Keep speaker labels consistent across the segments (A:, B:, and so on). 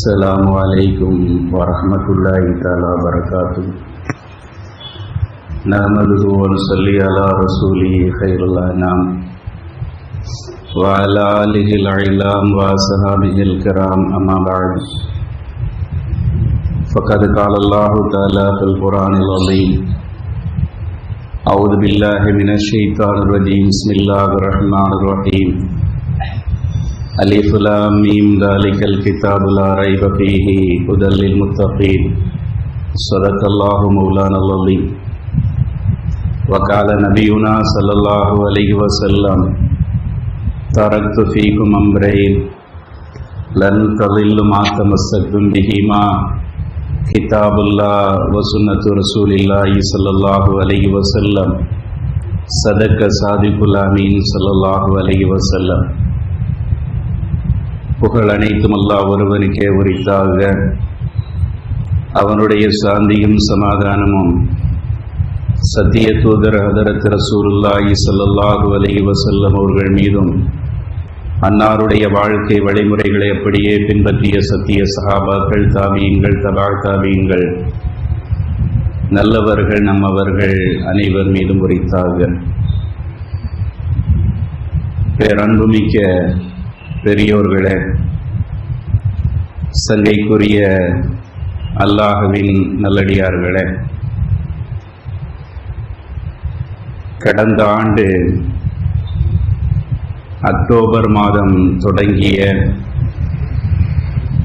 A: السلام علیکم ورحمۃ اللہ تعالی وبرکاتہ نحمد ونصلی علی رسول خیر الانام وعلى آله العلام وصحابه الكرام اما بعد فقد قال الله تعالى في القرآن العظيم اعوذ بالله من الشیطان الرجیم بسم اللہ الرحمن الرحیم علیف الامیم میم ذالک الکتاب لا ریب فیہ هدى للمتقین صدق اللہ مولانا العلی وقال نبینا صلی اللہ علیہ وسلم ترکت فیکم امرین لن تضل ما تمسکتم بہیما کتاب اللہ و سنت رسول اللہ صلی اللہ علیہ وسلم. صدق صادق الامین صلی اللہ علیہ وسلم. புகழ் அனைத்தும் அல்லாஹ் ஒருவனுக்கே உரித்தாக. அவனுடைய சாந்தியும் சமாதானமும் சத்திய தூதர் ஹதரத் ரசூலுல்லாஹி சல்லாஹு அலி வசல்லம் அவர்கள் மீதும் அன்னாருடைய வாழ்க்கை வழிமுறைகளை அப்படியே பின்பற்றிய சத்திய சஹாபாக்கள் தாபியங்கள் தபால் தாபியங்கள் நல்லவர்கள் நம்மவர்கள் அனைவர் மீதும் உரித்தாக. பேரன்புமிக்க பெரியோர்களே சங்கைக்குரிய அல்லாஹுவின் நல்லடியார்களே கடந்த ஆண்டு அக்டோபர் மாதம் தொடங்கிய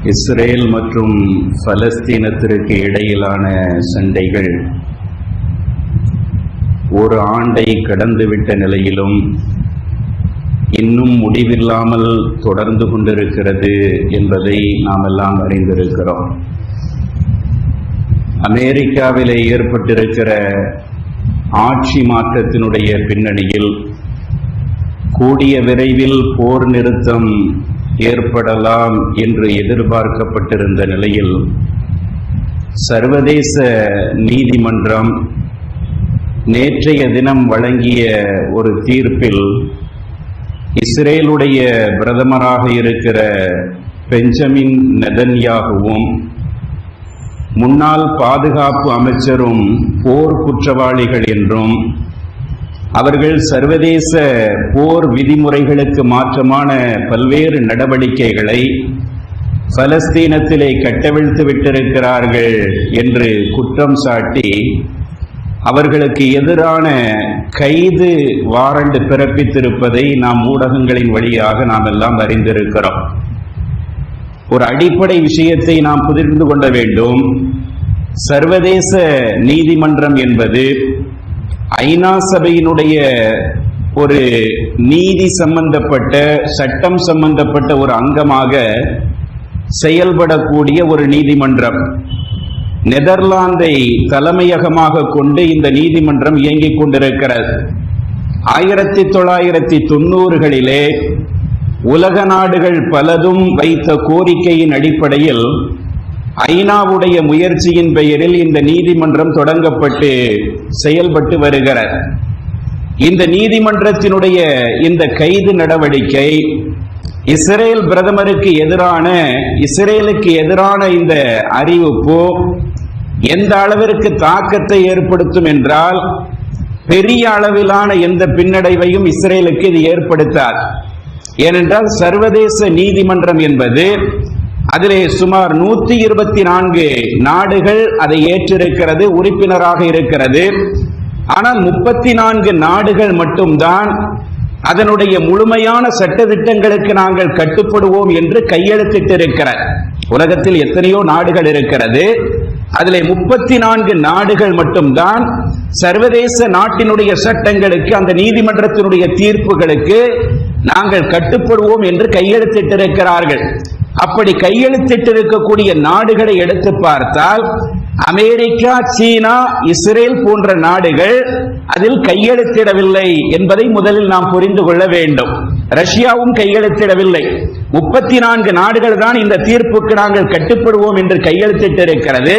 A: இஸ்ரேல் மற்றும் பலஸ்தீனத்திற்கு இடையிலான சண்டைகள் ஒரு ஆண்டை கடந்துவிட்ட நிலையிலும் இன்னும் முடிவில்லாமல் தொடர்ந்து கொண்டிருக்கிறது என்பதை நாம் எல்லாம் அறிந்திருக்கிறோம். அமெரிக்காவிலே ஏற்பட்டிருக்கிற ஆட்சி மாற்றத்தினுடைய பின்னணியில் கூடிய விரைவில் போர் நிறுத்தம் ஏற்படலாம் என்று எதிர்பார்க்கப்பட்டிருந்த நிலையில் சர்வதேச நீதிமன்றம் நேற்றைய தினம் வழங்கிய ஒரு தீர்ப்பில் இஸ்ரேலுடைய பிரதமராக இருக்கிற பெஞ்சமின் நெதன்யாகவும் முன்னாள் பாதுகாப்பு அமைச்சரும் போர் குற்றவாளிகள் என்றும் அவர்கள் சர்வதேச போர் விதிமுறைகளுக்கு மாற்றமான பல்வேறு நடவடிக்கைகளை பலஸ்தீனத்திலே கட்டவிழ்த்து விட்டிருக்கிறார்கள் என்று குற்றம் சாட்டி அவர்களுக்கு எதிரான கைது வாரண்ட் பிறப்பித்திருப்பதை நாம் ஊடகங்களின் வழியாக நாம் எல்லாம் அறிந்திருக்கிறோம். ஒரு அடிப்படை விஷயத்தை நாம் புரிந்து கொள்ள வேண்டும். சர்வதேச நீதிமன்றம் என்பது ஐநா சபையினுடைய ஒரு நீதி சம்பந்தப்பட்ட சட்டம் சம்பந்தப்பட்ட ஒரு அங்கமாக செயல்படக்கூடிய ஒரு நீதிமன்றம். நெதர்லாந்தை தலைமையகமாக கொண்டு இந்த நீதிமன்றம் இயங்கிக் கொண்டிருக்கிறது. ஆயிரத்தி தொள்ளாயிரத்தி தொண்ணூறுகளிலே உலக நாடுகள் பலதும் வைத்த கோரிக்கையின் அடிப்படையில் ஐநாவுடைய முயற்சியின் பெயரில் இந்த நீதிமன்றம் தொடங்கப்பட்டு செயல்பட்டு வருகிறது. இந்த நீதிமன்றத்தினுடைய இந்த கைது நடவடிக்கை இஸ்ரேல் பிரதமருக்கு எதிரான இஸ்ரேலுக்கு எதிரான இந்த அறிவிப்பு எந்த அளவிற்கு தாக்கத்தை ஏற்படுத்தும் என்றால் பெரிய அளவிலான எந்த பின்னடைவையும் இஸ்ரேலுக்கு இது ஏற்படுத்தார் ஏனென்றால் சர்வதேச நீதிமன்றம் என்பது அதிலே சுமார் நூத்தி இருபத்தி நான்கு நாடுகள் அதை ஏற்றிருக்கிறது உறுப்பினராக இருக்கிறது. ஆனால் முப்பத்தி நான்கு நாடுகள் மட்டும்தான் அதனுடைய முழுமையான சட்டத்திட்டங்களுக்கு நாங்கள் கட்டுப்படுவோம் என்று கையெழுத்திட்டிருக்கிறார் உலகத்தில் எத்தனையோ நாடுகள் இருக்கிறது. அதிலே முப்பத்தி நான்கு நாடுகள் மட்டும்தான் சர்வதேச நாட்டினுடைய சட்டங்களுக்கு அந்த நீதிமன்றத்தினுடைய தீர்ப்புகளுக்கு நாங்கள் கட்டுப்படுவோம் என்று கையெழுத்திட்டிருக்கிறார்கள். அப்படி கையெழுத்திட்டிருக்கக்கூடிய நாடுகளை எடுத்து பார்த்தால் அமெரிக்கா சீனா இஸ்ரேல் போன்ற நாடுகள் அதில் கையெழுத்திடவில்லை என்பதை முதலில் நாம் புரிந்து கொள்ள வேண்டும். ரஷ்யாவும் கையெழுத்திடவில்லை. முப்பத்தி நான்கு நாடுகள் தான் இந்த தீர்ப்புக்கு நாங்கள் கட்டுப்படுவோம் என்று கையெழுத்திட்டிருக்கிறது.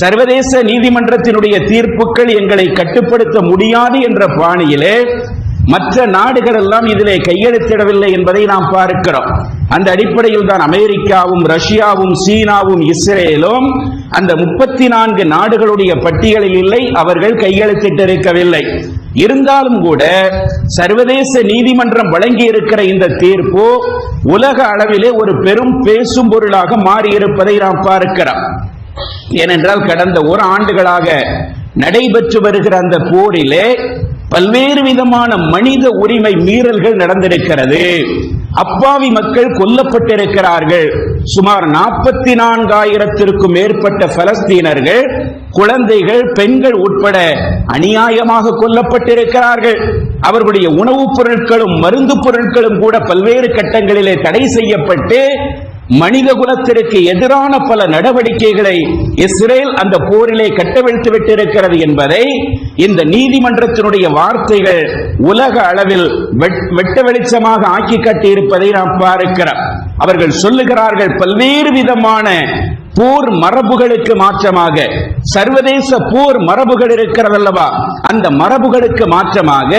A: சர்வதேச நீதிமன்றத்தினுடைய தீர்ப்புகள் எங்களை கட்டுப்படுத்த முடியாது என்ற பாணியிலே மற்ற நாடுகள் எல்லாம் இதிலே கையெழுத்திடவில்லை என்பதை நாம் பார்க்கிறோம். அந்த அடிப்படையில் தான் அமெரிக்காவும் ரஷ்யாவும் சீனாவும் இஸ்ரேலும் அந்த முப்பத்தி நான்கு நாடுகளுடைய பட்டியலில் இல்லை அவர்கள் கையெழுத்திட்டிருக்கவில்லை. இருந்தாலும் கூட சர்வதேச நீதிமன்றம் வழங்கி இருக்கிற இந்த தீர்ப்பு உலக அளவிலே ஒரு பெரும் பேசும் பொருளாக மாறியிருப்பதை நாம் பார்க்கிறோம். ஏனென்றால் கடந்த ஒரு ஆண்டுகளாக நடைபெற்று வருகிற அந்த போரிலே பல்வேறு விதமான மனித உரிமை மீறல்கள் நடந்திருக்கிறது. அப்பாவி மக்கள் கொல்லப்பட்டிருக்கிறார்கள். சுமார் நாற்பத்தி நான்காயிரத்திற்கும் மேற்பட்ட பலஸ்தீனர்கள் குழந்தைகள் பெண்கள் உட்பட அநியாயமாக கொல்லப்பட்டிருக்கிறார்கள். அவர்களுடைய உணவுப் பொருட்களும் மருந்து பொருட்களும் கூட பல்வேறு கட்டங்களிலே தடை செய்யப்பட்டு மனித குலத்திற்கு எதிரான பல நடவடிக்கைகளை இஸ்ரேல் அந்த போரிலே கட்டவிழ்த்து விட்டிருக்கிறது என்பதை இந்த நீதிமன்றத்தினுடைய வார்த்தைகள் உலக அளவில் வெட்- வெட்ட வெளிச்சமாக ஆக்கி கட்டியிருப்பதை நாம் பார்க்கிறோம். அவர்கள் சொல்லுகிறார்கள் பல்வேறு விதமான போர் மரபுகளுக்கு மாற்றமாக. சர்வதேச போர் மரபுகள் இருக்கிறதல்லவா? அந்த மரபுகளுக்கு மாற்றமாக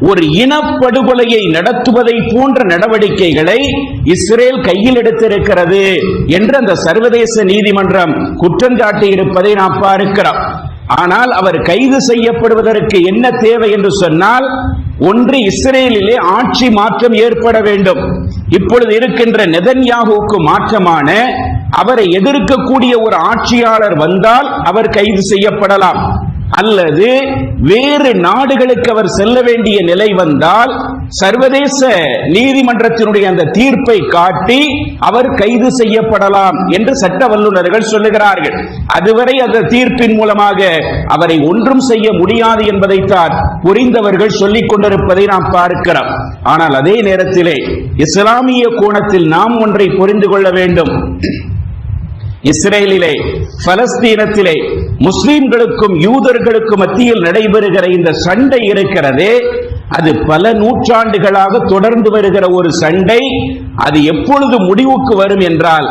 A: ஒரு இனப்படுகொலையை நடத்துவதை போன்ற நடவடிக்கைகளை இஸ்ரேல் கையில் எடுத்திருக்கிறது என்று அந்த சர்வதேச நீதிமன்றம் குற்றம் இருப்பதை நாம் பார்க்கிறோம். ஆனால் அவர் கைது செய்யப்படுவதற்கு என்ன தேவை என்று சொன்னால் ஒன்று இஸ்ரேலிலே ஆட்சி மாற்றம் ஏற்பட வேண்டும். இப்பொழுது இருக்கின்ற நெதன்யாகுவுக்கு மாற்றமான அவரை எதிர்க்கக்கூடிய ஒரு ஆட்சியாளர் வந்தால் அவர் கைது செய்யப்படலாம். அல்லது வேறு நாடுகளுக்கு அவர் செல்ல வேண்டிய நிலை வந்தால் சர்வதேச நீதிமன்றத்தினுடைய அந்த தீர்ப்பை காட்டி அவர் கைது செய்யப்படலாம் என்று சட்ட வல்லுநர்கள் சொல்லுகிறார்கள். அதுவரை அந்த தீர்ப்பின் மூலமாக அவரை ஒன்றும் செய்ய முடியாது என்பதைத்தான் புரிந்தவர்கள் சொல்லிக் கொண்டிருப்பதை நாம் பார்க்கிறோம். ஆனால் அதே நேரத்திலே இஸ்லாமிய கோணத்தில் நாம் ஒன்றை புரிந்து கொள்ள வேண்டும். இஸ்ரேலிலே பலஸ்தீனத்திலே முஸ்லிம்களுக்கும் யூதர்களுக்கும் மத்தியில் நடைபெறுகிற இந்த சண்டை இருக்கிறது அது பல நூற்றாண்டுகளாக தொடர்ந்து வருகிற ஒரு சண்டை. அது எப்பொழுது முடிவுக்கு வரும் என்றால்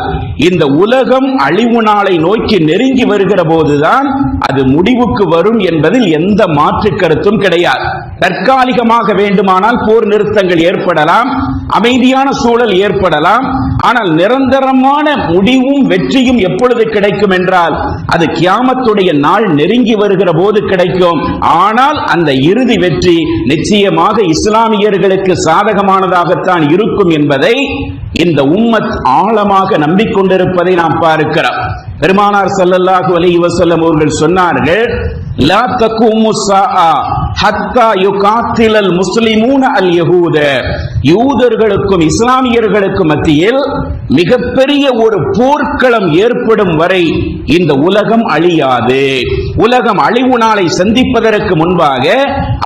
A: இந்த உலகம் அழிவு நாளை நோக்கி நெருங்கி வருகிற போதுதான் அது முடிவுக்கு வரும் என்பதில் எந்த மாற்று கருத்தும் கிடையாது. தற்காலிகமாக வேண்டுமானால் போர் நிறுத்தங்கள் ஏற்படலாம் அமைதியான சூழல் ஏற்படலாம் ஆனால் நிரந்தரமான முடிவும் வெற்றியும் எப்பொழுது கிடைக்கும் என்றால் அது கியாமத்துடைய நாள் நெருங்கி வருகிற போது கிடைக்கும். ஆனால் அந்த இறுதி வெற்றி நிச்சயமாக இஸ்லாமியர்களுக்கு சாதகமானதாகத்தான் இருக்கும் என்பதை இந்த உம்மத் ஆழமாக நம்பிக்கொண்டிருப்பதை நாம் பார்க்கிறோம். பெருமானார் சல்லல்லாஹு அலி வசல்லம் அவர்கள் சொன்னார்கள் லா ஹத்தா யுகாத்திலல் முஸ்லிமூன அல் யகூத யூதர்களுக்கும் இஸ்லாமியர்களுக்கும் மத்தியில் மிகப்பெரிய ஒரு போர்க்களம் ஏற்படும் வரை இந்த உலகம் அழியாது. உலகம் அழிவு நாளை சந்திப்பதற்கு முன்பாக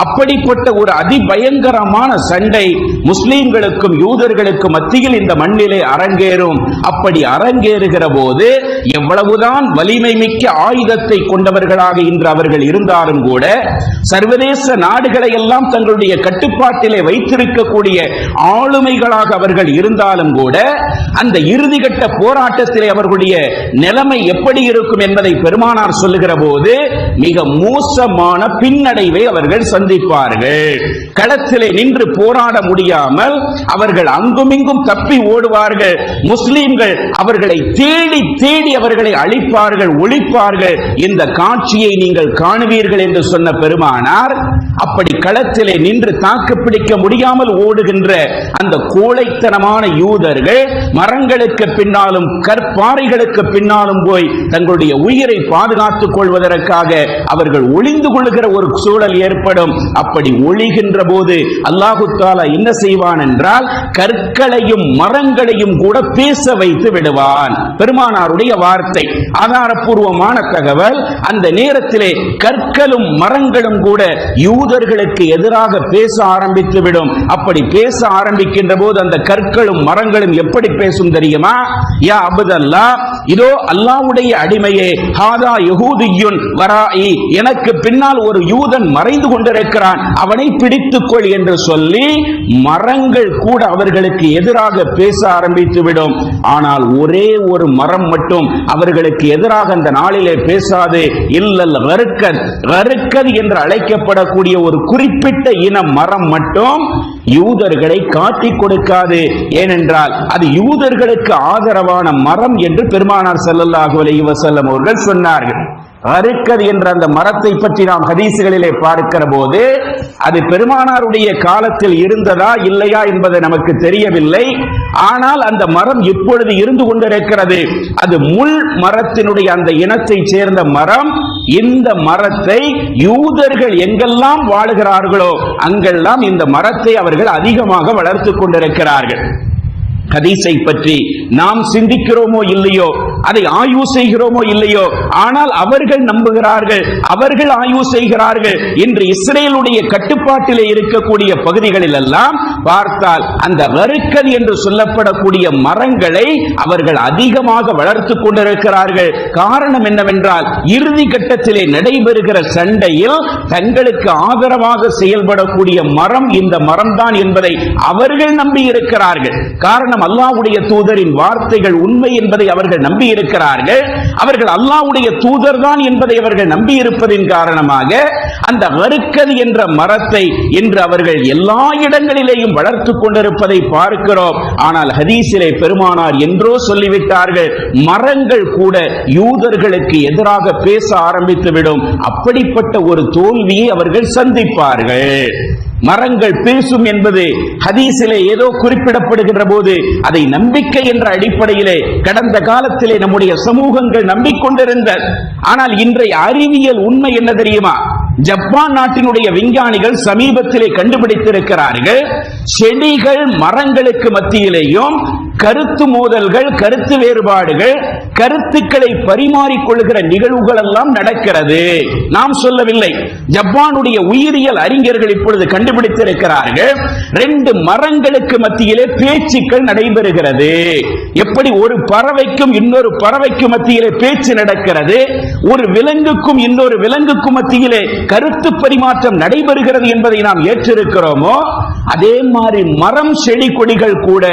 A: அப்படிப்பட்ட ஒரு அதிபயங்கரமான சண்டை முஸ்லிம்களுக்கும் யூதர்களுக்கும் மத்தியில் இந்த மண்ணிலே அரங்கேறும். அப்படி அரங்கேறுகிற போது எவ்வளவுதான் வலிமை மிக்க ஆயுதத்தை கொண்டவர்களாக இன்று அவர்கள் இருந்தாலும் கூட சர்வதேச நாடுகளை எல்லாம் தங்களுடைய கட்டுப்பாட்டிலே வைத்திருக்கக்கூடிய ஆளுமைகளாக அவர்கள் இருந்தாலும் கூட அந்த இறுதிகட்ட போராட்டத்திலே அவர்களுடைய நிலைமை எப்படி இருக்கும் என்பதை பெருமானார் சொல்லுகிற போது மிக மோசமான பின்னடைவை அவர்கள் சந்திப்பார்கள். களத்திலே நின்று போராட முடியாமல் அவர்கள் அங்குமிங்கும் தப்பி ஓடுவார்கள். முஸ்லிம்கள் அவர்களை தேடி தேடி அவர்களை அழிப்பார்கள் ஒழிப்பார்கள். இந்த காட்சியை நீங்கள் காணுவீர்கள் என்று சொன்ன பெருமானார் அப்படி களத்திலே நின்று தாக்கு பிடிக்க முடியாமல் ஓடுகின்ற அந்த கோழைத்தனமான யூதர்கள் மரங்களுக்கு பின்னாலும் கற்பாறைகளுக்கு பின்னாலும் போய் தங்களுடைய உயிரை பாதுகாத்துக் கொள்வதற்காக அவர்கள் ஒளிந்து கொள்ளுகிற ஒரு சூழல் ஏற்படும். அப்படி ஒளிகின்ற போது அல்லாஹு தாலா என்ன செய்வான் என்றால் கற்களையும் மரங்களையும் கூட பேச வைத்து விடுவான். பெருமானாருடைய வார்த்தை ஆதாரப்பூர்வமான தகவல் அந்த நேரத்திலே கற்களும் மரங்களும் கூட யூதர்களுக்கு எதிராக பேச ஆரம்பித்து விடும். அப்படி பேச ஆரம்பிக்கின்ற போது அந்த கற்களும் மரங்களும் எப்படி பேசும் தெரியுமா? யா அபுதல்லா இதோ அல்லாஹ்வுடைய அடிமையே ஹாதா யஹூதியுன் வராயி எனக்கு பின்னால் ஒரு யூதன் மறைந்து கொண்டிருக்கிறான் அவனை பிடித்துக்கொள் என்று சொல்லி மரங்கள் கூட அவர்களுக்கு எதிராக பேச ஆரம்பித்து விடும். ஆனால் ஒரே ஒரு மரம் மட்டும் அவர்களுக்கு எதிராக அந்த நாளிலே பேசாது. இல்லல் ரருக்கத் ரருக்கத் என்று அழைக்கப்பட சொல்லப்படக்கூடிய ஒரு குறிப்பிட்ட இன மரம் மட்டும் யூதர்களை காட்டிக் கொடுக்காது. ஏனென்றால் அது யூதர்களுக்கு ஆதரவான மரம் என்று பெருமானார் ஸல்லல்லாஹு அலைஹி அவர்கள் சொன்னார்கள். அருக்கது என்ற அந்த மரத்தை பற்றி நாம் ஹதீசுகளிலே பார்க்கிற போது அது பெருமானாருடைய காலத்தில் இருந்ததா இல்லையா என்பது நமக்கு தெரியவில்லை. ஆனால் அந்த மரம் இப்பொழுது இருந்து கொண்டிருக்கிறது. அது முள் மரத்தினுடைய அந்த இனத்தை சேர்ந்த மரம். இந்த மரத்தை யூதர்கள் எங்கெல்லாம் வாழுகிறார்களோ அங்கெல்லாம் இந்த மரத்தை அவர்கள் அதிகமாக வளர்த்துக் கொண்டிருக்கிறார்கள். ஹதீஸை பற்றி நாம் சிந்திக்கிறோமோ இல்லையோ அதை ஆய்வு செய்கிறோமோ இல்லையோ? ஆனால் அவர்கள் நம்புகிறார்கள் அவர்கள் ஆய்வு செய்கிறார்கள் இன்று இஸ்ரேலுடைய கட்டுப்பாட்டிலே இருக்கக்கூடிய பகுதிகளில் எல்லாம் பார்த்தால் அந்த வறுக்கல் என்று சொல்லப்படக்கூடிய மரங்களை அவர்கள் அதிகமாக வளர்த்து கொண்டிருக்கிறார்கள். காரணம் என்னவென்றால் இறுதி கட்டத்திலே நடைபெறுகிற சண்டையில் தங்களுக்கு ஆதரவாக செயல்படக்கூடிய மரம் இந்த மரம்தான் என்பதை அவர்கள் நம்பி இருக்கிறார்கள் காரணம் அல்லாவுடைய தூதரின் வார்த்தைகள் உண்மை என்பதை அவர்கள் நம்பி இருக்கிறார்கள் அவர்கள் அல்லாவுடைய தூதர் தான் என்பதை அவர்கள் நம்பி இருப்பதின் காரணமாக அந்த வறுக்கது என்ற மரத்தை இன்று அவர்கள் எல்லா இடங்களிலேயும் வளர்த்து கொண்டிருப்பதை பார்க்கிறோம். ஆனால் ஹதீஸிலே பெருமானார் என்றோ சொல்லிவிட்டார்கள் மரங்கள் கூட யூதர்களுக்கு எதிராக பேச ஆரம்பித்துவிடும். அப்படிப்பட்ட ஒரு தோல்வியை அவர்கள் சந்திப்பார்கள். மரங்கள் பேசும் என்பது ஹதீஸிலே ஏதோ குறிப்பிடப்படுகின்ற போது அதை நம்பிக்கை என்ற அடிப்படையிலே கடந்த காலத்திலே நம்முடைய சமூகங்கள் நம்பிக்கொண்டிருந்த ஆனால் இன்றைய அறிவியல் உண்மை என்ன தெரியுமா? ஜப்பான் நாட்டினுடைய விஞ்ஞானிகள் சமீபத்திலே கண்டுபிடித்திருக்கிறார்கள் செடிகள் மரங்களுக்கு மத்தியிலேயும் கருத்து மோதல்கள் கருத்து வேறுபாடுகள் கருத்துக்களை பரிமாறிக்கொள்கிற நிகழ்வுகள் எல்லாம் நடக்கிறது. நாம் சொல்லவில்லை. ஜப்பானுடைய உயிரியல் அறிஞர்கள் இப்பொழுது கண்டுபிடித்திருக்கிறார்கள். ரெண்டு மரங்களுக்கு மத்தியிலே பேச்சுக்கள் நடைபெறுகிறது. எப்படி ஒரு பறவைக்கும் இன்னொரு பறவைக்கும் மத்தியிலே பேச்சு நடக்கிறது? ஒரு விலங்குக்கும் இன்னொரு விலங்குக்கும் மத்தியிலே கருத்து பரிமாற்றம் நடைபெறுகிறது என்பதை நாம் ஏற்றிருக்கிறோமோ அதே மாதிரி மரம் செடி கொடிகள் கூட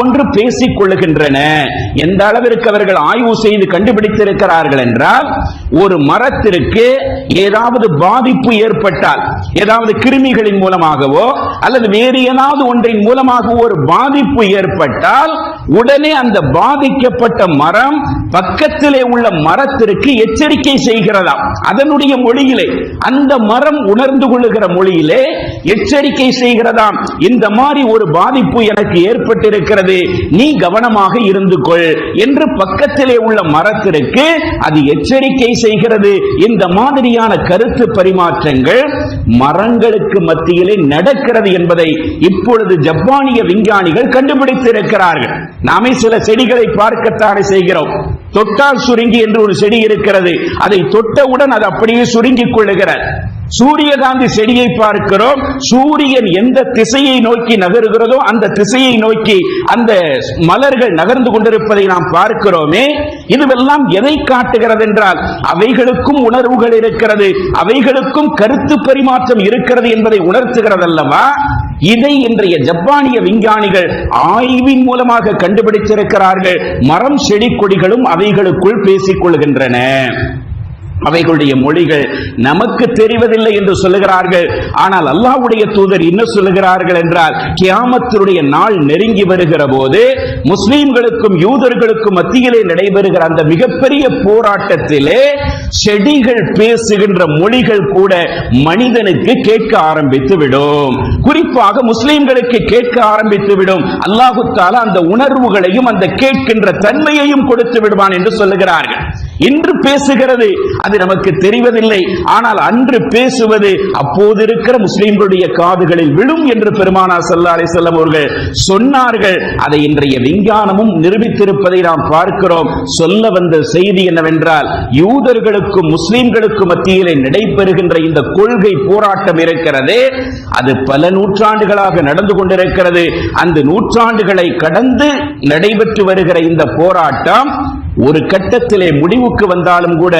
A: ஒன்று பேசிக் கொள்ளுகின்றன. எந்த அளவிற்கு அவர்கள் ஆய்வு செய்து கண்டுபிடித்திருக்கிறார்கள் என்றால் ஒரு மரத்திற்கு ஏதாவது பாதிப்பு ஏற்பட்டால் ஏதாவது கிருமிகளின் மூலமாகவோ அல்லது வேறு ஏதாவது ஒன்றின் மூலமாக ஒரு பாதிப்பு ஏற்பட்டால் உடனே அந்த பாதிக்கப்பட்ட மரம் பக்கத்திலே உள்ள மரத்திற்கு எச்சரிக்கை செய்கிறதாம். அதனுடைய மொழியிலே அந்த மரம் உணர்ந்து கொள்ளுகிற மொழியிலே எச்சரிக்கை செய்கிறதாம். இந்த மாதிரி ஒரு பாதிப்பு எனக்கு ஏற்பட்டிருக்கிறது நீ கவனமாக இருந்து கொள் என்று பக்கத்திலே உள்ள மரத்திற்கு அது எச்சரிக்கை செய்கிறது. இந்த மாதிரியான கருத்து பரிமாற்றங்கள் மரங்களுக்கு மத்தியிலே நடக்கிறது என்பதை இப்பொழுது ஜப்பானிய விஞ்ஞானிகள் கண்டுபிடித்திருக்கிறார்கள். நாமே சில செடிகளை பார்க்கத்தானே செய்கிறோம். தொட்டால் சுருங்கி என்று ஒரு செடி இருக்கிறது. அதை தொட்டவுடன் அது அப்படியே சுருங்கிக் கொள்ளுகிறார் சூரியகாந்தி செடியை பார்க்கிறோம். சூரியன் எந்த திசையை நோக்கி நகருகிறதோ அந்த திசையை நோக்கி அந்த மலர்கள் நகர்ந்து கொண்டிருப்பதை நாம் பார்க்கிறோமே. இதுவெல்லாம் எதை காட்டுகிறது என்றால் அவைகளுக்கும் உணர்வுகள் இருக்கிறது. அவைகளுக்கும் கருத்து பரிமாற்றம் இருக்கிறது என்பதை உணர்த்துகிறது அல்லவா இதை இன்றைய ஜப்பானிய விஞ்ஞானிகள் ஆய்வின் மூலமாக கண்டுபிடித்திருக்கிறார்கள். மரம் செடி கொடிகளும் அவைகளுக்குள் பேசிக் கொள்கின்றன. அவைகளுடைய மொழிகள் நமக்கு தெரிவதில்லை என்று சொல்லுகிறார்கள். ஆனால் அல்லாஹ்வுடைய தூதர் என்ன சொல்லுகிறார்கள் என்றால் கியாமத்தினுடைய நாள் நெருங்கி வருகிற போது முஸ்லிம்களுக்கும் யூதர்களுக்கும் மத்தியிலே நடைபெறுகிற அந்த மிகப்பெரிய போராட்டத்திலே செடிகள் பேசுகின்ற மொழிகள் கூட மனிதனுக்கு கேட்க ஆரம்பித்து விடும். குறிப்பாக முஸ்லிம்களுக்கு கேட்க ஆரம்பித்து விடும். அல்லாஹு தாலா அந்த உணர்வுகளையும் அந்த கேட்கின்ற தன்மையையும் கொடுத்து விடுவான் என்று சொல்லுகிறார்கள். இன்று பேசுகிறது. அது நமக்கு தெரிவதில்லை. ஆனால் அன்று பேசுவது அப்போது இருக்கிற முஸ்லிம்களுடைய காதுகளில் விழும் என்று பெருமானா சல்லா அலி செல்லம் அவர்கள் சொன்னார்கள். அதை இன்றைய விஞ்ஞானமும் நிரூபித்திருப்பதை நாம் பார்க்கிறோம். சொல்ல வந்த செய்தி என்னவென்றால் யூதர்களுக்கும் முஸ்லிம்களுக்கும் மத்தியிலே நடைபெறுகின்ற இந்த கொள்கை போராட்டம் இருக்கிறதே. அது பல நூற்றாண்டுகளாக நடந்து கொண்டிருக்கிறது. அந்த நூற்றாண்டுகளை கடந்து நடைபெற்று வருகிற இந்த போராட்டம் ஒரு கட்டத்திலே முடிவுக்கு வந்தாலும் கூட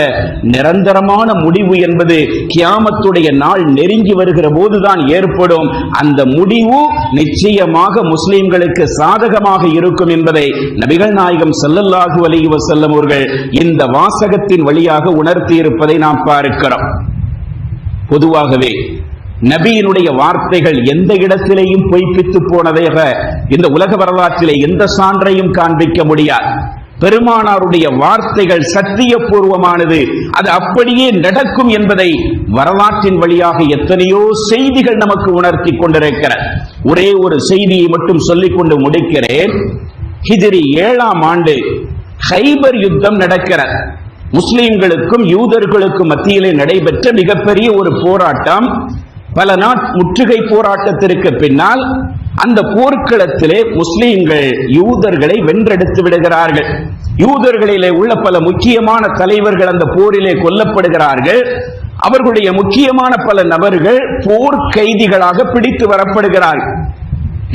A: நிரந்தரமான முடிவு என்பது கியாமத்துடைய நாள் நெருங்கி வருகிற போதுதான் ஏற்படும். அந்த முடிவு நிச்சயமாக முஸ்லிம்களுக்கு சாதகமாக இருக்கும் என்பதை நபிகள் நாயகம் ஸல்லல்லாஹு அலைஹி செல்லும் அவர்கள் இந்த வாசகத்தின் வழியாக உணர்த்தி இருப்பதை நாம் பார்க்கிறோம். பொதுவாகவே நபியினுடைய வார்த்தைகள் எந்த இடத்திலேயும் பொய்ப்பித்து போனதாக இந்த உலக வரலாற்றிலே எந்த சான்றையும் காண்பிக்க முடியாது. பெருமானாருடைய வார்த்தைகள் சத்தியபூர்வமானது. அது அப்படியே நடக்கும் என்பதை வரலாற்றின் வழியாக எத்தனையோ செய்திகள் நமக்கு உணர்த்தி கொண்டிருக்கிற. ஒரே ஒரு செய்தியை மட்டும் சொல்லிக் கொண்டு முடிக்கிறேன். ஹிஜிரி ஏழாம் ஆண்டு ஹைபர் யுத்தம் நடக்கிறது முஸ்லிம்களுக்கும் யூதர்களுக்கும் மத்தியிலே நடைபெற்ற மிகப்பெரிய ஒரு போராட்டம். பல நாட் முற்றுகை போராட்டத்திற்கு பின்னால் அந்த போர்க்களத்திலே முஸ்லீம்கள் யூதர்களை வென்றெடுத்து விடுகிறார்கள். யூதர்களிலே உள்ள பல முக்கியமான தலைவர்கள் அந்த போரிலே கொல்லப்படுகிறார்கள். அவர்களுடைய முக்கியமான பல நபர்கள் போர் கைதிகளாக பிடித்து வரப்படுகிறார்கள்.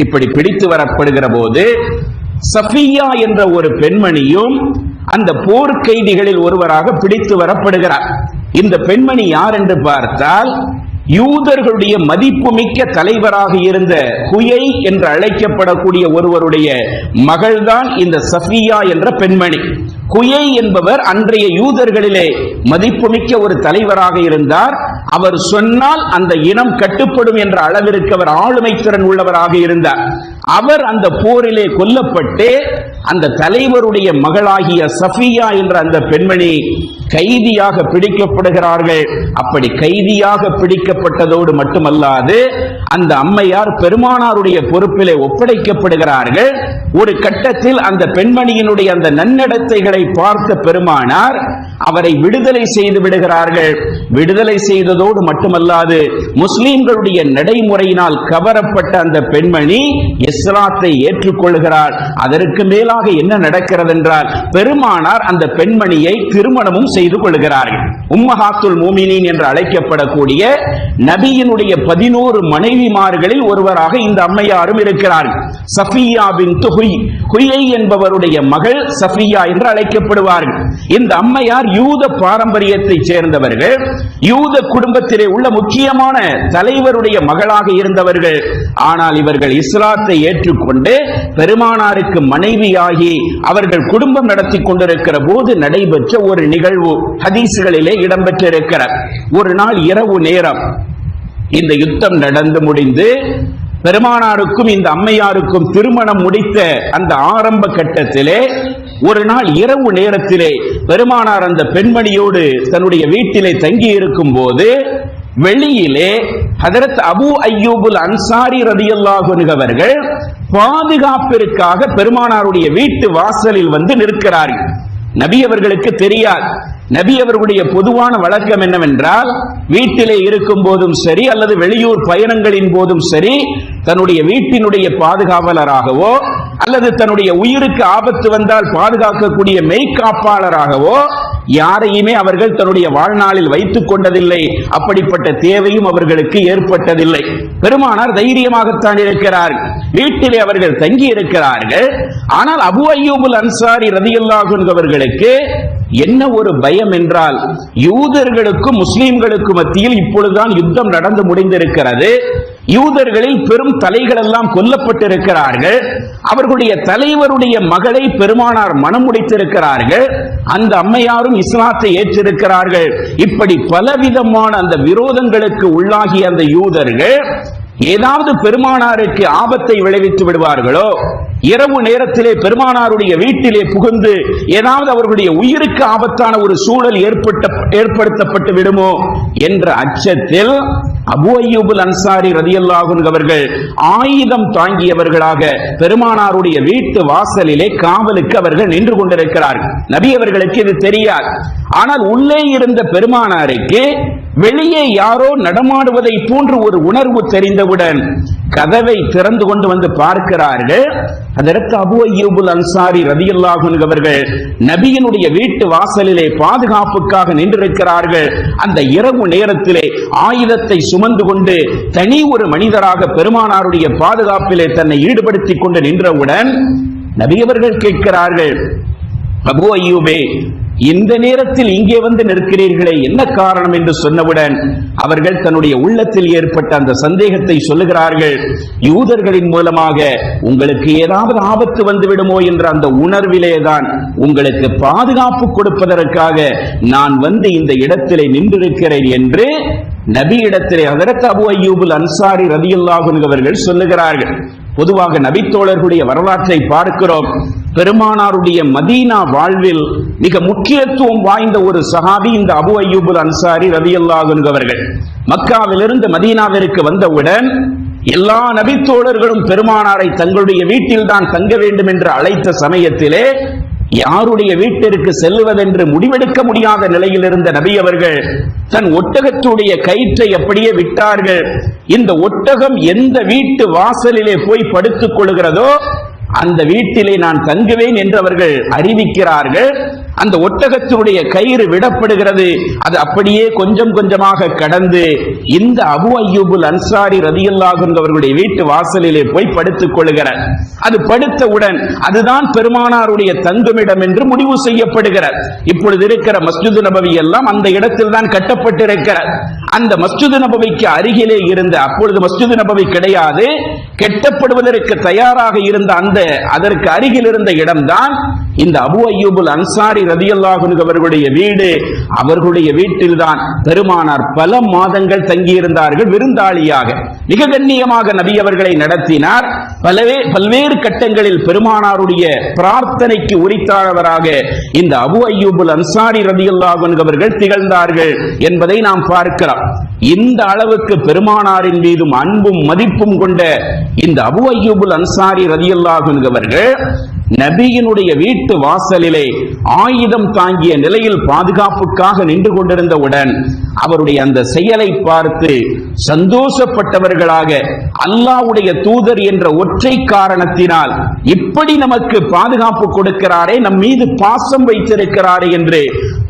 A: இப்படி பிடித்து வரப்படுகிற போது சஃபியா என்ற ஒரு பெண்மணியும் அந்த போர் கைதிகளில் ஒருவராக பிடித்து வரப்படுகிறார். இந்த பெண்மணி யார் என்று பார்த்தால் யூதர்களுடைய மதிப்புமிக்க தலைவராக இருந்த குயை என்று அழைக்கப்படக்கூடிய ஒருவருடைய மகள்தான் இந்த சஃபியா என்ற பெண்மணி. குயை என்பவர் அன்றைய யூதர்களிலே மதிப்புமிக்க ஒரு தலைவராக இருந்தார். அவர் சொன்னால் அந்த இனம் கட்டுப்படும் என்ற அளவிற்கு அவர் ஆளுமை திறன் உள்ளவராக இருந்தார். அவர் அந்த போரிலே கொல்லப்பட்டு அந்த தலைவருடைய மகளாகிய சஃபியா என்ற அந்த பெண்மணி கைதியாக பிடிக்கப்படுகிறார்கள். அப்படி கைதியாக பிடிக்கப்பட்டதோடு மட்டுமல்லாது அந்த அம்மையார் பெருமானாருடைய பொறுப்பிலே ஒப்படைக்கப்படுகிறார்கள். ஒரு கட்டத்தில் அந்த பெண்மணியினுடைய அந்த நன்னடத்தைகளை பார்த்த பெருமானார் அவரை விடுதலை செய்து விடுகிறார்கள். விடுதலை செய்ததோடு மட்டுமல்லாது முஸ்லிம்களுடைய நடைமுறையினால் கவரப்பட்ட அந்த பெண்மணி இஸ்லாத்தை ஏற்றுக்கொள்கிறாள் அதற்கு மேலாக என்ன நடக்கிறது என்றால் பெருமானார் அந்த பெண்மணியை திருமணமும் செய்து கொள்கிறார்கள். உம்மஹாத்துல் மூமினின் என்று அழைக்கப்படக்கூடிய நபியினுடைய பதினோரு மனைவிமார்களில் ஒருவராக இந்த அம்மையாரும் இருக்கிறார்கள். சஃபியா பின் துஹுய் குயை என்பவருடைய மகள் சஃபியா என்று அழைக்கப்படுவார்கள். இந்த அம்மையார் யூத பாரம்பரியத்தை சேர்ந்தவர்கள். யூத குடும்பத்திலே உள்ள முக்கியமான தலைவருடைய மகளாக இருந்தவர்கள். ஆனால் இவர்கள் இஸ்லாத்தை ஏற்றுக்கொண்டு பெருமானாருக்கு மனைவியாகி அவர்கள் குடும்பம் நடத்தி கொண்டிருக்கிற போது நடைபெற்ற ஒரு நிகழ்வு ஹதீசுகளிலே இடம்பெற்றிருக்கிறார் ஒரு நாள் இரவு நேரம் இந்த யுத்தம் நடந்து முடிந்து பெருமானாருக்கும் இந்த அம்மையாருக்கும் திருமணம் முடித்த அந்த ஆரம்ப கட்டத்திலே ஒரு நாள் இரவு நேரத்திலே பெருமானார் அந்த பெண்மணியோடு தன்னுடைய வீட்டிலே தங்கி இருக்கும் போது வெளியிலே ஹதரத் அபு அய்யூபுல் அன்சாரி ரதியல்லாஹு அவர்கள் பாதுகாப்பிற்காக பெருமானாருடைய வீட்டு வாசலில் வந்து நிற்கிறார்கள். நபி அவர்களுக்கு தெரியாது. நபி அவர்களுடைய பொதுவான வழக்கம் என்னவென்றால் வீட்டிலே இருக்கும் போதும் சரி அல்லது வெளியூர் பயணங்களின் போதும் சரி தன்னுடைய வீட்டினுடைய பாதுகாவலராகவோ அல்லது தன்னுடைய உயிருக்கு ஆபத்து வந்தால் பாதுகாக்கக்கூடிய மெய்காப்பாளராகவோ யாரையுமே அவர்கள் தன்னுடைய வாழ்நாளில் வைத்துக் கொண்டதில்லை. அப்படிப்பட்ட தேவையும் அவர்களுக்கு ஏற்பட்டதில்லை. பெருமானார் தைரியமாகத்தான் இருக்கிறார். வீட்டிலே அவர்கள் தங்கி இருக்கிறார்கள் ஆனால் அபு அய்யூபுல் அன்சாரி ரதியுல்லாஹு அவர்களுக்கு என்ன ஒரு பயம் என்றால் யூதர்களுக்கும் முஸ்லீம்களுக்கும் மத்தியில் இப்பொழுதுதான் யுத்தம் நடந்து முடிந்திருக்கிறது. யூதர்களில் பெரும் தலைகள் எல்லாம் கொல்லப்பட்டிருக்கிறார்கள். அவர்களுடைய தலைவருடைய மகளை பெருமானார் மனம் முடித்திருக்கிறார்கள் அந்த அம்மையாரும் இஸ்லாத்தை ஏற்றிருக்கிறார்கள். இப்படி பலவிதமான அந்த விரோதங்களுக்கு உள்ளாகிய அந்த யூதர்கள் ஏதாவது பெருமானாருக்கு ஆபத்தை விளைவித்து விடுவார்களோ? இரவு நேரத்திலே பெருமானாருடைய வீட்டிலே புகுந்து ஏதாவது அவர்களுடைய உயிருக்கு ஆபத்தான ஒரு சூழல் ஏற்பட்ட ஏற்படுத்தப்பட்டு விடுமோ என்ற அச்சத்தில் அபு ஐயூபுல் அன்சாரி ரதியல்லாஹு அவர்கள் ஆயுதம் தாங்கியவர்களாக பெருமானாருடைய வீட்டு வாசலிலே காவலுக்கு அவர்கள் நின்று கொண்டிருக்கிறார்கள். நபி அவர்களுக்கு இது தெரியாது. ஆனால் உள்ளே இருந்த பெருமானாருக்கு வெளியே யாரோ நடமாடுவதை போன்று ஒரு உணர்வு தெரிந்தவுடன் கதவை திறந்து கொண்டு வந்து பார்க்கிறார்கள். அதற்கு அபு ஐயூபுல் அன்சாரி ரதியுல்லாஹன் அவர்கள் நபியினுடைய வீட்டு வாசலிலே பாதுகாப்புக்காக நின்றிருக்கிறார்கள். அந்த இரவு நேரத்திலே ஆயுதத்தை சுமந்து கொண்டு தனி ஒரு மனிதராக பெருமானாருடைய பாதுகாப்பிலே தன்னை ஈடுபடுத்திக் கொண்டு நின்றவுடன் நபியவர்கள் கேட்கிறார்கள் அபு ஐயூபே இந்த நேரத்தில் இங்கே வந்து நிற்கிறீர்களே என்ன காரணம் என்று சொன்னவுடன் அவர்கள் தன்னுடைய உள்ளத்தில் ஏற்பட்ட அந்த சந்தேகத்தை சொல்லுகிறார்கள். யூதர்களின் மூலமாக உங்களுக்கு ஏதாவது ஆபத்து வந்து விடுமோ என்ற அந்த உணர்விலேதான் உங்களுக்கு பாதுகாப்பு கொடுப்பதற்காக நான் வந்து இந்த இடத்திலே நின்றிருக்கிறேன் என்று நபி இடத்திலே அதரத் அபு அய்யூபுல் அன்சாரி ரதியுல்லாஹு அவர்கள் சொல்லுகிறார்கள். பொதுவாக நபித்தோழர்களுடைய வரலாற்றை பார்க்கிறோம். பெருமானாருடைய மதீனா வாழ்வில் மிக முக்கியத்துவம் வாய்ந்த ஒரு சஹாபி இந்த அபு ஐயூபுல் அன்சாரி ரதியுல்லாஹு அவர்கள். மக்காவிலிருந்து மதீனாவிற்கு வந்தவுடன் எல்லா நபித்தோழர்களும் பெருமானாரை தங்களுடைய வீட்டில் தான் தங்க வேண்டும் என்று அழைத்த சமயத்திலே யாருடைய வீட்டிற்கு செல்லுவதென்று முடிவெடுக்க முடியாத நிலையில் இருந்த நபி அவர்கள் தன் ஒட்டகத்துடைய கயிற்றை அப்படியே விட்டார்கள். இந்த ஒட்டகம் எந்த வீட்டு வாசலிலே போய் படுத்துக் கொள்கிறதோ அந்த வீட்டிலே நான் தங்குவேன் என்று அவர்கள் அறிவிக்கிறார்கள். அந்த ஒட்டகத்தினுடைய கயிறு விடப்படுகிறது. அது அப்படியே கொஞ்சம் கொஞ்சமாக கடந்து இந்த அபு ஐயூபுல் அன்சாரி ரதியல்லாகும் அவர்களுடைய வீட்டு வாசலிலே போய் படுத்துக் கொள்கிறார். அது படுத்தவுடன் அதுதான் பெருமானாருடைய தங்குமிடம் என்று முடிவு செய்யப்படுகிறார். இப்பொழுது இருக்கிற மஸ்ஜிது நபவி எல்லாம் அந்த இடத்தில் தான் கட்டப்பட்டிருக்கிறார். அந்த மஸ்ஜிது நபவிக்கு அருகிலே இருந்த அப்பொழுது மஸ்ஜிது நபவி கிடையாது கெட்டப்படுவதற்கு தயாராக இருந்த அந்த அதற்கு அருகில் இருந்த இடம்தான் இந்த அபு ஐயூபுல் அன்சாரி ரதியல்லாஹு அவர்களுடைய வீடு அவர்களுடைய வீட்டில்தான் பெருமானார் பல மாதங்கள் தங்கியிருந்தார்கள் விருந்தாளியாக. மிக கண்ணியமாக நபி அவர்களை நடத்தினார். பலவே பல்வேறு கட்டங்களில் பெருமானாருடைய பிரார்த்தனைக்கு உரித்தாழவராக இந்த அபு ஐயூபுல் அன்சாரி ரதியல்லாஹு அவர்கள் திகழ்ந்தார்கள் என்பதை நாம் பார்க்கிறோம். இந்த அளவுக்கு பெருமானாரின் மீதும் அன்பும் மதிப்பும் கொண்ட இந்த அபு ஐயூபுல் அன்சாரி ரதியல்லாஹு அவர்கள் நபியினுடைய வீட்டு வாசலிலே ஆயுதம் தாங்கிய நிலையில் பாதுகாப்புக்காக நின்று கொண்டிருந்தவுடன் அவருடைய அந்த செயலை பார்த்து சந்தோஷப்பட்டவர்களாக அல்லாஹ்வுடைய தூதர் என்ற ஒற்றை காரணத்தினால் இப்படி நமக்கு பாதுகாப்பு கொடுக்கிறாரே நம் மீது பாசம் வைத்திருக்கிறாரே என்று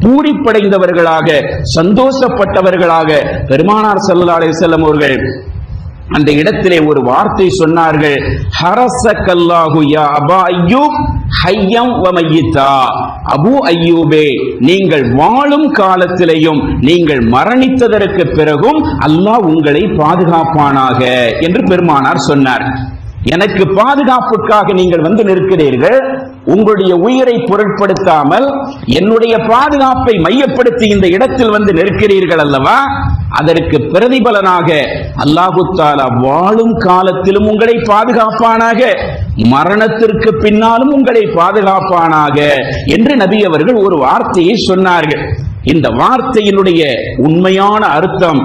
A: பூரிப்படைந்தவர்களாக சந்தோஷப்பட்டவர்களாக பெருமானார் செல்லா அலைஹி செல்லம் அவர்கள் அந்த இடத்திலே ஒரு வார்த்தை சொன்னார்கள் ஹரச கல்லாஹு யா அபா ஐயூப் ஹய்யம் வமையித்தா அபு ஐயூபே நீங்கள் வாழும் காலத்திலேயும் நீங்கள் மரணித்ததற்கு பிறகும் அல்லாஹ் உங்களை பாதுகாப்பானாக என்று பெருமானார் சொன்னார். எனக்கு பாதுகாப்புக்காக நீங்கள் வந்து நிற்கிறீர்கள் உங்களுடைய உயிரை பொருட்படுத்தாமல் என்னுடைய பாதுகாப்பை மையப்படுத்தி இந்த இடத்தில் வந்து நிற்கிறீர்கள் அல்லவா? அதற்கு பிரதிபலனாக அல்லாஹு தாலா வாழும் காலத்திலும் உங்களை பாதுகாப்பானாக மரணத்திற்கு பின்னாலும் உங்களை பாதுகாப்பானாக என்று நபி அவர்கள் ஒரு வார்த்தையை சொன்னார்கள். இந்த வார்த்தையினுடைய உண்மையான அர்த்தம்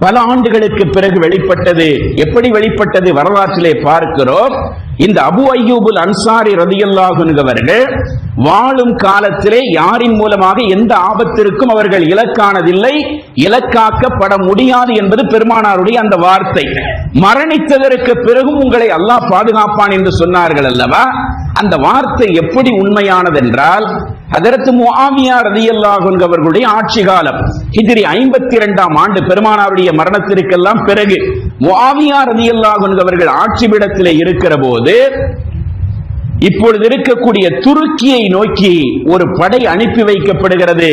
A: பல ஆண்டுகளுக்கு பிறகு வெளிப்பட்டது. எப்படி வெளிப்பட்டது? வரலாற்றிலே பார்க்கிறோம். இந்த அபு அய்யூபுல் அன்சாரி ரதியல்லாகுன்கவர்கள் அவர்கள் வாழும் காலத்திலே யாரின் மூலமாக எந்த ஆபத்திற்கும் அவர்கள் இலக்கானதில்லை. இலக்காக்கப்பட முடியாது என்பது பெருமானாருடைய அந்த வார்த்தை. மரணித்ததற்கு பிறகும் உங்களை அல்லாஹ் பாதுகாப்பான் என்று சொன்னார்கள் அல்லவா? அந்த வார்த்தை எப்படி உண்மையானதென்றால் அதற்கு முஆவியா ரதியல்லாஹு அவர்களுடைய ஆட்சி காலம் ஹிஜ்ரி ஐம்பத்தி இரண்டாம் ஆண்டு பெருமானாருடைய மரணத்திற்கெல்லாம் பிறகு முஆவியா ரதியல்லாஹு அவர்கள் ஆட்சி பீடத்திலே இருக்கிற போது இப்பொழுது இருக்கக்கூடிய துருக்கியை நோக்கி ஒரு படை அனுப்பி வைக்கப்படுகிறது.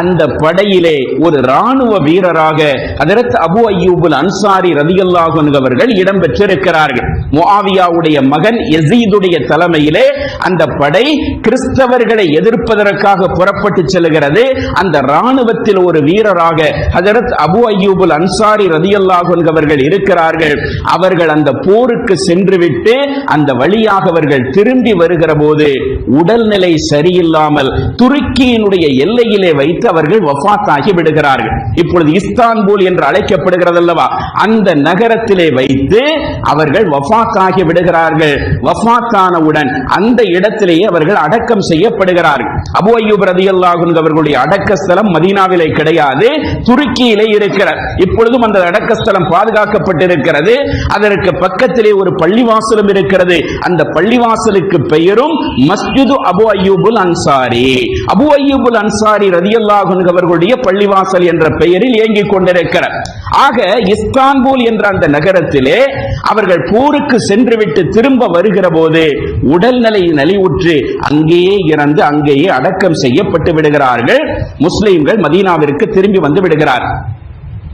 A: அந்த படையிலே ஒரு ராணுவ வீரராக அதற்கு அபு ஐயூபுல் அன்சாரி ரதியல்லாஹன் அவர்கள் இடம்பெற்றிருக்கிறார்கள். முஆவியாவுடைய மகன் எசீதுடைய தலைமையிலே அந்த படை கிறிஸ்தவர்களை எதிர்ப்பதற்காக புறப்பட்டு செல்கிறது. அந்த ராணுவத்தில் ஒரு வீரராக ஹஜரத் அபு ஐயூபுல் அன்சாரி ரதியல்லாஹன் அவர்கள் இருக்கிறார்கள். அவர்கள் அந்த போருக்கு சென்றுவிட்டு அந்த வழியாக அவர்கள் திரும்பி திரும்பி வருகிற போது உடல்நிலை சரியில்லாமல் துருக்கியினுடைய எல்லையிலே வைத்து அவர்கள் வஃத்தாகி விடுகிறார்கள். இப்பொழுது இஸ்தான்புல் என்று அழைக்கப்படுகிறது அல்லவா? அந்த நகரத்திலே வைத்து அவர்கள் வஃத்தாகி விடுகிறார்கள். வஃத்தானவுடன் அந்த இடத்திலேயே அவர்கள் அடக்கம் செய்யப்படுகிறார்கள். அபு ஐயூப் ரதியல்லாஹு அவர்களுடைய அடக்கஸ்தலம் மதீனாவிலே கிடையாது துருக்கியிலே இருக்கிறார் இப்பொழுதும் அந்த அடக்கஸ்தலம் பாதுகாக்கப்பட்டிருக்கிறது. அதற்கு பக்கத்திலே ஒரு பள்ளிவாசலும் இருக்கிறது. அந்த பள்ளிவாசலுக்கு மஸ்ஜிதுக்கு பெயரும் மஸ்ஜிது அபு அய்யூபுல் அன்சாரி. அபு அய்யூபுல் அன்சாரி ரதியல்லாஹன் அவர்களுடைய பள்ளிவாசல் என்ற பெயரில் இயங்கிக் கொண்டிருக்கிறார். ஆக இஸ்தான்புல் என்ற அந்த நகரத்திலே அவர்கள் போருக்கு சென்றுவிட்டு திரும்ப வருகிற போது உடல்நிலை நலிவுற்று அங்கேயே இறந்து அங்கேயே அடக்கம் செய்யப்பட்டு விடுகிறார்கள். முஸ்லிம்கள் மதீனாவிற்கு திரும்பி வந்து விடுகிறார்.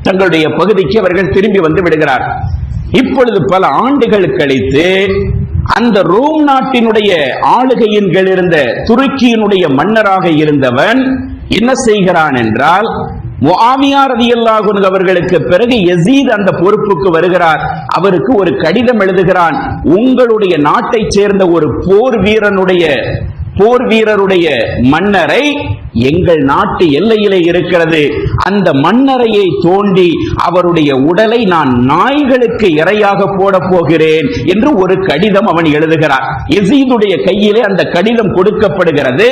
A: தங்களுடைய பகுதிக்கு அவர்கள் திரும்பி வந்து விடுகிறார். இப்பொழுது பல ஆண்டுகள் கழித்து அந்த ரோம் நாட்டினுடைய ஆளுகையின் கீழ் இருந்த துருக்கியினுடைய மன்னராக இருந்தவன் என்ன செய்கிறான் என்றால் முஆவியா ரலியல்லாஹு அவர்களுக்கு பிறகு எசீத் அந்த பொறுப்புக்கு வருகிறார். அவருக்கு ஒரு கடிதம் எழுதுகிறான். உங்களுடைய நாட்டைச் சேர்ந்த ஒரு போர் வீரனுடைய போர் வீரருடைய மன்னரை எங்கள் நாட்டு எல்லையிலே இருக்கிறது. அந்த மன்னரையை தோண்டி அவருடைய உடலை நான் நாய்களுக்கு இரையாக போட போகிறேன் என்று ஒரு கடிதம் அவன் எழுதுகிறான். எசீதுடைய கையிலே அந்த கடிதம் கொடுக்கப்படுகிறது.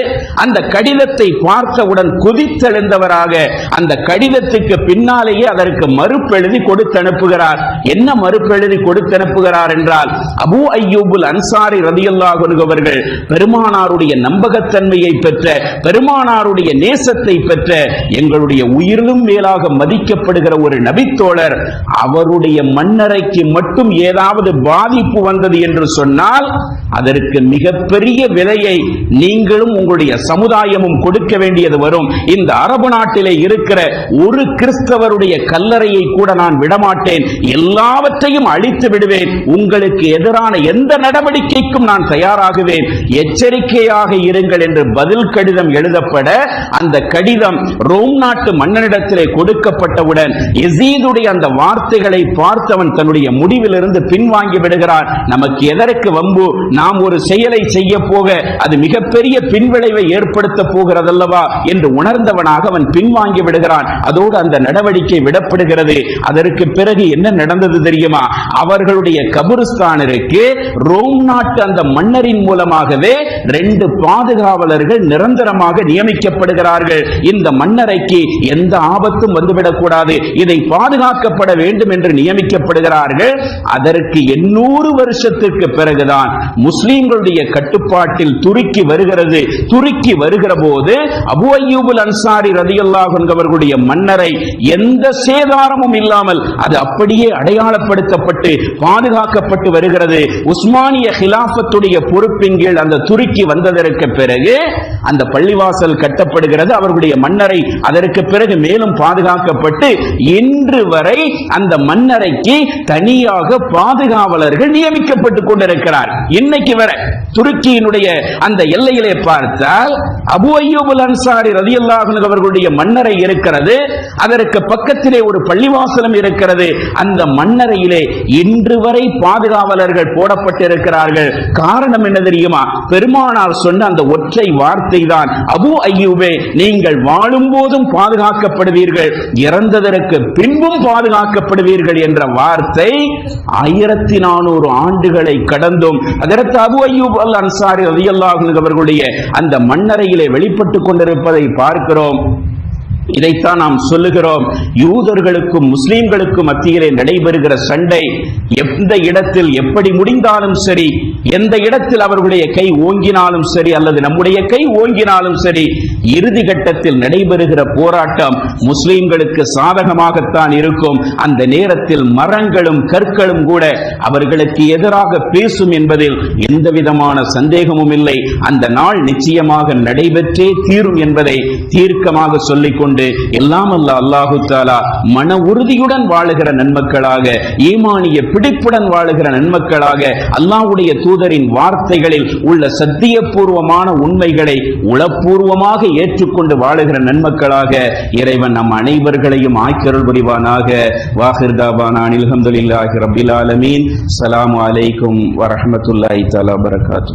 A: அந்த கடிதத்தை பார்த்தவுடன் குதித்தெழுந்தவராக அந்த கடிதத்துக்கு பின்னாலேயே அதற்கு மறுப்பெழுதி கொடுத்து அனுப்புகிறார். என்ன மறுப்பெழுதி கொடுத்து அனுப்புகிறார் என்றால் அபு ஐயூபுல் அன்சாரி ரதியல்லாஹு அவர்கள் பெருமானாருடைய நம்பகத்தன்மையை பெற்ற பெருமானாருடைய நேசத்தை பெற்ற எங்களுடைய உயிரிலும் மேலாக மதிக்கப்படுகிற ஒரு நபித்தோழர் அவருடைய மண்ணறைக்கு மட்டும் ஏதாவது பாதிப்பு வந்தது என்று சொன்னால் அதற்கு மிகப்பெரிய விலையை நீங்களும் உங்களுடைய சமுதாயமும் கொடுக்க வேண்டியது வரும். இந்த அரபு நாட்டிலே இருக்கிற ஒரு கிறிஸ்தவருடைய கல்லறையை கூட நான் விடமாட்டேன். எல்லாவற்றையும் அழித்து விடுவேன். உங்களுக்கு எதிரான எந்த நடவடிக்கைக்கும் நான் தயாராகுவேன். எச்சரிக்கையாக இருங்கள் என்று பதில் கடிதம் எழுதப்பட அந்த கடிதம் ரோம் நாட்டு மன்னனிடத்திலே கொடுக்கப்பட்டவுடன் எசீதுடைய அந்த வார்த்தைகளை பார்த்தவன் தன்னுடைய முடிவிலிருந்து பின்வாங்கி விடுகிறான். நமக்கு எதற்கு வம்பு? நாம் ஒரு செயலை செய்ய போக அது மிகப்பெரிய பின்விளைவை ஏற்படுத்த போகிறதல்லவா? என்று உணர்ந்தவனாக அவன் பின்வாங்கி விடுகிறான். அதோடு அந்த நடவடிக்கை விடப்படுகிறது. அதற்கு பிறகு என்ன நடந்தது தெரியுமா? அவர்களுடைய கபுரிஸ்தானருக்கு ரோம் நாட்டு அந்த மன்னரின் மூலமாகவே ரெண்டு பாதுகாவலர்கள் நிரந்தரமாக நியமிக்கப்படுகிறார்கள். இந்த மன்னரைக்கு எந்த ஆபத்தும் வந்துவிடக் கூடாது இதை பாதுகாக்கப்பட வேண்டும் என்று நியமிக்கப்படுகிறார்கள். அதற்கு எண்ணூறு வருஷத்திற்கு பிறகுதான் முஸ்லிம்களுடைய கட்டுப்பாட்டில் துருக்கி வருகிறது. துருக்கி வருகிற போது அபு அய்யூபுல் அன்சாரி ரதியல்லாஹு என்பவர்களுடைய மன்னரை எந்த சேதாரமும் இல்லாமல் அது அப்படியே அடையாளப்படுத்தப்பட்டு பாதுகாக்கப்பட்டு வருகிறது. உஸ்மானிய ஹிலாபத்துடைய பொறுப்பின் கீழ் அந்த துருக்கி வந்தது அதற்கு பிறகு அந்த பள்ளிவாசல் கட்டப்படுகிறது. அவர்களுடைய மன்னரை அதற்கு பிறகு மேலும் பாதுகாக்கப்பட்டு இன்று வரை அந்த மன்னரைக்கு தனியாக பாதுகாவலர்கள் நியமிக்கப்பட்டுக் கொண்டிருக்கிறார். இன்னைக்கு வரை துருக்கியினுடைய அந்த எல்லையிலே பார்த்தால் அபு அய்யூபுல் அன்சாரி ரலியல்லாஹு அவர்களுடைய மன்னரை இருக்கிறது. அதற்கு பக்கத்திலே ஒரு பள்ளிவாசலம் இருக்கிறது. அந்த மன்னரையிலே இன்று வரை பாதுகாவலர்கள் போடப்பட்டிருக்கிறார்கள். காரணம் என்ன தெரியுமா? பெருமானார் சொன்ன அந்த ஒற்றை வார்த்தை தான் அபு ஐயூபே நீங்கள் வாழும் போதும் பாதுகாக்கப்படுவீர்கள் இறந்ததற்கு பின்பும் பாதுகாக்கப்படுவீர்கள் என்ற வார்த்தை ஆயிரத்தி நானூறு ஆண்டுகளை கடந்தும் அதற்கு அபு ஐயூப் அல் அன்சாரி ரலியல்லாஹு அவர்களுடைய அந்த மண்ணறையிலே வெளிப்பட்டுக் கொண்டிருப்பதை பார்க்கிறோம். இதைத்தான் நாம் சொல்லுகிறோம். யூதர்களுக்கும் முஸ்லீம்களுக்கும் மத்தியிலே நடைபெறுகிற சண்டை எந்த இடத்தில் எப்படி முடிந்தாலும் சரி எந்த இடத்தில் அவர்களுடைய கை ஓங்கினாலும் சரி அல்லது நம்முடைய கை ஓங்கினாலும் சரி இறுதி கட்டத்தில் நடைபெறுகிற போராட்டம் முஸ்லிம்களுக்கு சாதகமாகத்தான் இருக்கும். அந்த நேரத்தில் மரங்களும் கற்களும் கூட அவர்களுக்கு எதிராக பேசும் என்பதில் எந்த விதமான சந்தேகமும் இல்லை. அந்த நாள் நிச்சயமாக நடைபெற்றே தீரும் என்பதை தீர்க்கமாக சொல்லிக்கொண்டு கொண்டு எல்லாம் அல்ல அல்லாஹு தாலா மன உறுதியுடன் வாழுகிற நன்மக்களாக ஈமானிய பிடிப்புடன் வாழுகிற நன்மக்களாக அல்லாஹுடைய தூதரின் வார்த்தைகளில் உள்ள சத்தியபூர்வமான உண்மைகளை உளப்பூர்வமாக ஏற்றுக்கொண்டு வாழுகிற நன்மக்களாக இறைவன் நம் அனைவர்களையும் ஆய்க்கருள் புரிவானாக. வாஹிர் தாபானான் அல்ஹம்துலில்லாஹி ரப்பில் ஆலமீன். சலாம் அலைக்கும் வரஹ்மத்துல்லாஹி தாலா பரகாத்து